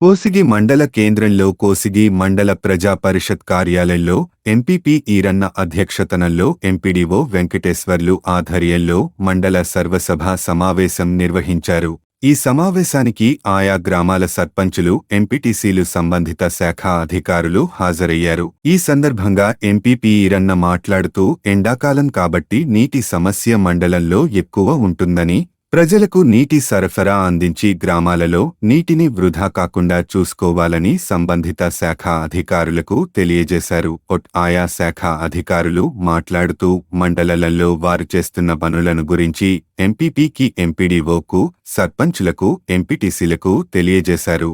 కోసిగి మండల కేంద్రంలో కోసిగి మండల ప్రజా పరిషత్ కార్యాలయంలో ఎంపీపీ ఈరన్న అధ్యక్షతనంలో ఎంపీడీఓ వెంకటేశ్వర్లు ఆధ్వర్యంలో మండల సర్వసభ సమావేశం నిర్వహించారు. ఈ సమావేశానికి ఆయా గ్రామాల సర్పంచులు ఎంపీటీసీలు సంబంధిత శాఖ అధికారులు హాజరయ్యారు. ఈ సందర్భంగా ఎంపీపీ ఈరన్న మాట్లాడుతూ ఎండాకాలం కాబట్టి నీటి సమస్య మండలంలో ఎక్కువ ఉంటుందని ప్రజలకు నీటి సరఫరా అందించి గ్రామాలలో నీటిని వృధా కాకుండా చూసుకోవాలని సంబంధిత శాఖ అధికారులకు తెలియజేశారు. ఒట్ ఆయా శాఖ అధికారులు మాట్లాడుతూ మండలాలలో వారు చేస్తున్న పనులను గురించి ఎంపీపీకి ఎంపీడీఓకు సర్పంచులకు ఎంపీటీసీలకు తెలియజేశారు.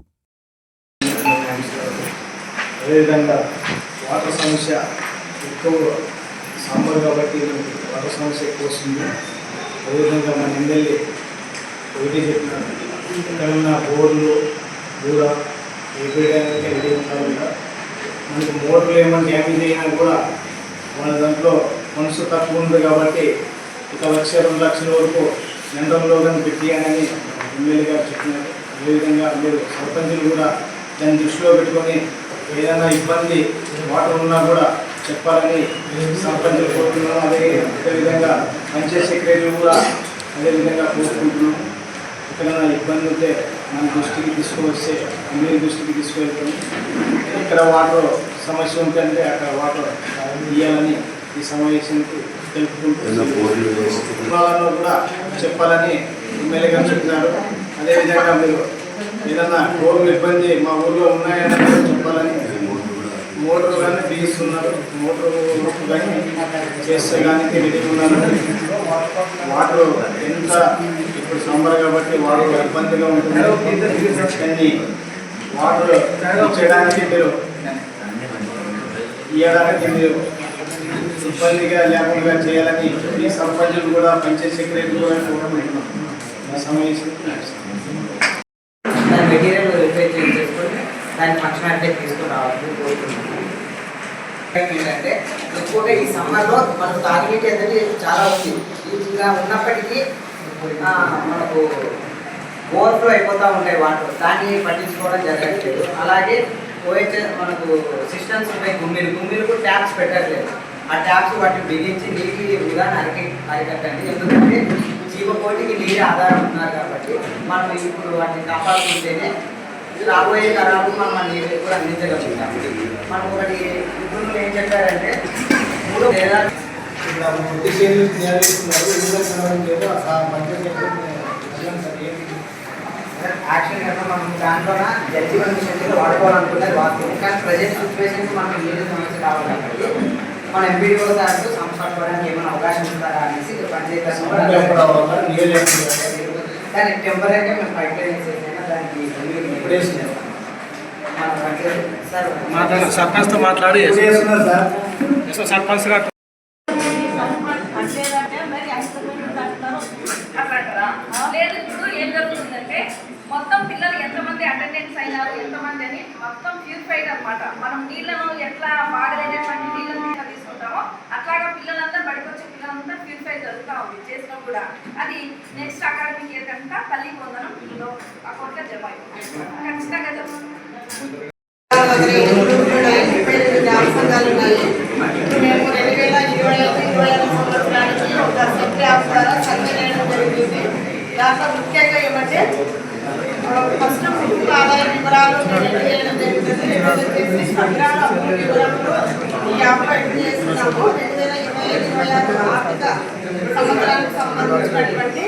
వాటర్ సమస్య ఎక్కువ సమ్మర్ కాబట్టి వాటర్ సమస్య ఎక్కువ వస్తుంది. అదేవిధంగా మన ఎమ్మెల్యే ఒకటి చెప్పిన ఎక్కడన్నా బోర్లు కూడా వేయడానికి రెడీ ఉంటారు మనకు మనకి మోటార్లు ఏమైనా డ్యామేజ్ అయినా కూడా మన దాంట్లో మనసు తక్కువ ఉంది కాబట్టి ఒక లక్ష రెండు లక్షల వరకు జనరల్లో కానీ పెట్టియాలని ఎమ్మెల్యే గారు చెప్పినారు. అదేవిధంగా మీరు సర్పంచులు కూడా దాన్ని దృష్టిలో పెట్టుకొని ఏదైనా ఇబ్బంది వాటర్ ఉన్నా కూడా చెప్పాలని సర్పంచులు కోరుతున్నాను అదే అదేవిధంగా పంచాయత్ సెక్రటరీలు కూడా అదేవిధంగా కోరుకుంటున్నాం. ఎక్కడైనా ఇబ్బంది ఉంటే మన దృష్టికి తీసుకువస్తే ఎమ్మెల్యే దృష్టికి తీసుకువెళ్తాం. ఎక్కడ వాటర్ సమస్య ఉంటే అక్కడ వాటర్ ఇవ్వాలని ఈ సమావేశానికి తెలుపుకుంటున్నాను కూడా చెప్పాలని ఎమ్మెల్యే గారు చెప్తున్నారు. అదేవిధంగా మీరు ఏదన్నా రోడ్లు ఇబ్బంది మా ఊర్లో ఉన్నాయని చెప్పాలని మోటార్ కానీ బిగిస్తున్నారు మోటార్ కానీ చేస్తే కానీ రెడీ ఉన్నారు వాటర్ ఎంత ఇప్పుడు సమ్మర్ కాబట్టి వాటర్ ఇబ్బందిగా ఉంటుంది కానీ వాటర్ చేయడానికి మీరు ఇవ్వడానికి మీరు ఇబ్బందిగా లేకుండా చేయాలని మీ సర్పంచులు కూడా పంచాయత్ సెక్రటరీ కూడా కోరుకుంటున్నాం. ఈ దాని మెటీరియల్ రిపేర్ చేసుకొని దాన్ని ఫంక్షనాలిటీ తీసుకురావాలని కోరుకుంటున్నాను ఏంటంటే ఎక్కువగా ఈ సమ్మర్లో మనకు తాగునీటి అనేది చాలా ఉంది. ఇంకా ఉన్నప్పటికీ ఆ, మనకు ఓవర్ఫ్లో అయిపోతూ ఉంటాయి వాటర్. దాన్ని పట్టించుకోవడం జరగట్లేదు. అలాగే పోయితే మనకు సిస్టమ్స్ ఉంటాయి గుమ్మిలు. గుమ్మిలకు ట్యాప్స్ పెట్టట్లేదు. ఆ ట్యాప్స్ వాటిని బిగించి నీటి విధానం అరికి అరికట్టండి ఎందుకంటే జీవకోటికి నీరు ఆధారం ఉన్నారు కాబట్టి మనం ఇప్పుడు వాటిని కాపాడుకుంటేనే రాబోయే తరాలకు మనం నీరు కూడా అందించగలుగుతాం మనం ఒకటి ఇప్పుడు ఏం చెప్పారంటే మూడు లేదా ఆ యాక్షన్ మనం దాంట్లోన జడ్జిమెంట్ మిషన్లో వాడుకోవాలనుకున్నది వాస్తవం. కానీ ప్రజెంట్ సిచ్యువేషన్కి మనకు నీరు సమస్య కాబట్టి మన ఎంపీడీఓ సార్లు సంపర్కోవడానికి ఏమైనా అవకాశం ఉంటుందా అనేసి పంచాయతీ కానీ టెంపరీగా మేము పైప్ లైన్ చేసినా దానికి ఎప్పుడు మాట్లాడు సర్పంచ్తో మాట్లాడి సర్పంచ్ గారు లేదు ఇప్పుడు ఏం జరుగుతుందంటే మొత్తం పిల్లలు ఎంతమంది అటెండెన్స్ అయినారు ఎంతమంది అని మొత్తం ప్యూరిఫైడ్ అనమాట మనం నీళ్ళను ఎట్లా బాగలేనటువంటి జరుగుతూ ఉంది చేసినా కూడా. అది నెక్స్ట్ అకాడమిక్ ఇయర్ కనుక తల్లి పొందడం పిల్లలు అకౌంట్లో జమ అయిపోతుంది. ఖచ్చితంగా ఉన్నాయి మేము రెండు వేల ఇరవై ఇరవై సంవత్సరానికి ఒక ద్వారా జరిగింది దాంట్లో ముఖ్యంగా ఏమంటే ఫస్ట్ కుటుంబ ఆదాయ వివరాలు చేయడం జరుగుతుంది వివరాలు ఈ యాప్ చేస్తున్నాము రెండు వేల ఇరవై ఐదు ఇరవై ఆరు ఆర్థిక సంవత్సరానికి సంబంధించినటువంటి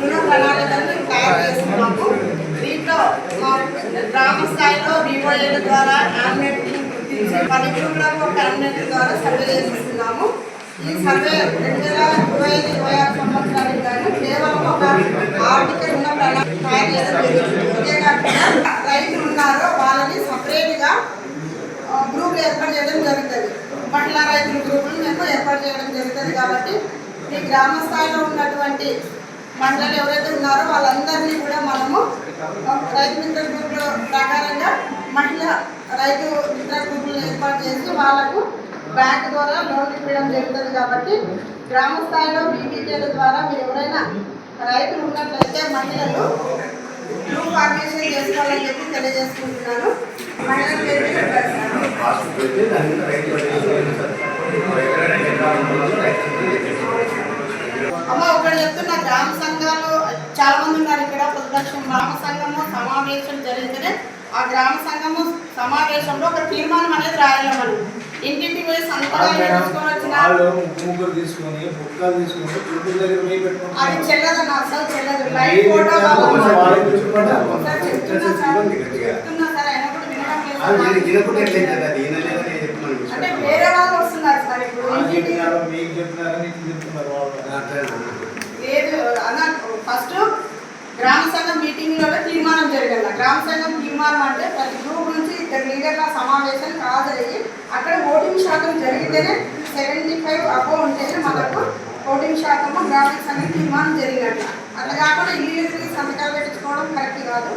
రుణ ప్రణాళికలను తయారు చేస్తున్నాము. దీంట్లో మా గ్రామ స్థాయిలో వివోఏల ద్వారా యామినేట్ గుర్తించి పది గ్రూపులకు ఒక ద్వారా సర్వే చేస్తున్నాము. ఈ సర్వే రెండు వేల ఇరవై ఐదు ఇరవై ఆరు సంవత్సరానికి గాను కేవలం ఒక ఆర్థిక రుణ ప్రణాళిక తయారు చేయడం జరిగింది ఇదే కాకుండా రైతులు ఉన్నారో వాళ్ళని సపరేట్గా గ్రూప్ ఏర్పాటు చేయడం జరుగుతుంది మహిళా రైతుల గ్రూపులు మేము ఏర్పాటు చేయడం జరుగుతుంది కాబట్టి ఈ గ్రామ స్థాయిలో ఉన్నటువంటి మహిళలు ఎవరైతే ఉన్నారో వాళ్ళందరినీ కూడా మనము రైతు మిత్ర గ్రూప్లో ప్రకారంగా మహిళ రైతు మిత్ర గ్రూపులను ఏర్పాటు చేసి వాళ్ళకు బ్యాంక్ ద్వారా లోన్ ఇవ్వడం జరుగుతుంది కాబట్టి గ్రామ స్థాయిలో బీబీకేల ద్వారా మీరు ఎవరైనా రైతులు ఉన్నట్లయితే మహిళలు గ్రూప్ ఫార్మేషన్ చేసుకోవాలని చెప్పి తెలియజేసుకుంటున్నాను. మహిళల అమ్మ ఒకటి చెప్తున్నా గ్రామ సంఘాలు చాలా మంది ఉన్నారు ఇక్కడ పొద్దులక్ష్యం గ్రామ సంఘము సమావేశం జరిగితేనే ఆ గ్రామ సంఘము సమావేశంలో ఒక తీర్మానం అనేది రాయాలి. మనం ఇంటింటికి పోయి ముగ్గురు తీసుకొని బుక్కలు తీసుకొని చుట్టూ దగ్గర పోయి అది చెల్లదన్న అసలు చెల్లదు. లైవ్ ఫోటో చెప్తున్నా సార్ చెప్తున్నా సార్ అయినా కూడా వినడం లేదు సార్. అంటే వేరే వాళ్ళు వస్తున్నారు సార్ చెప్పినారు మీకు చెప్పినారు నీకు చెప్తున్నారు లేదు అన్న ఫస్ట్ గ్రామ సంఘం మీటింగ్లలో తీర్మానం జరగాల గ్రామ సంఘం తీర్మానం అంటే ప్రతి గ్రూప్ నుంచి ఇద్దరు లీడర్ల సమావేశం హాజరయ్యి అక్కడ ఓటింగ్ శాతం జరిగితేనే సెవెంటీ ఫైవ్ అబో ఉంటేనే మనకు ఓటింగ్ శాతము గ్రామ సంఘం తీర్మానం జరిగినట్ల అట్లా కాకుండా ఇల్లు సంతకాలు పెట్టుకోవడం కరెక్ట్ కాదు.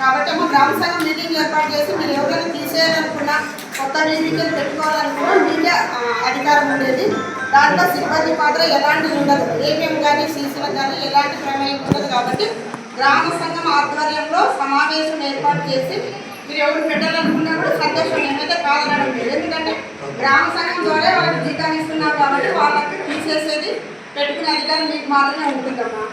కాబట్టి మా గ్రామ సంఘం మీటింగ్ ఏర్పాటు చేసి మీరు ఎవరైనా తీసేయాలనుకున్నా కొత్త మీటింగ్లు పెట్టుకోవాలనుకున్నా మీకే అధికారం ఉండేది. దాంట్లో సిబ్బంది పాత్ర ఎలాంటిది ఉండదు. ఏపీఎం కానీ సీసీలకు కానీ ఎలాంటి ప్రమేయం ఉండదు కాబట్టి గ్రామ సంఘం ఆధ్వర్యంలో సమావేశం ఏర్పాటు చేసి మీరు ఎవరు పెట్టాలనుకున్నా కూడా సంతోషం ఏమైతే కాదనడం లేదు. ఎందుకంటే గ్రామ సంఘం ద్వారా వాళ్ళకి జీతాన్ని ఇస్తున్నారు కాబట్టి వాళ్ళకి తీసేసేది పెట్టుకునే అధికారం మీకు మాత్రమే ఉంటుందమ్మా.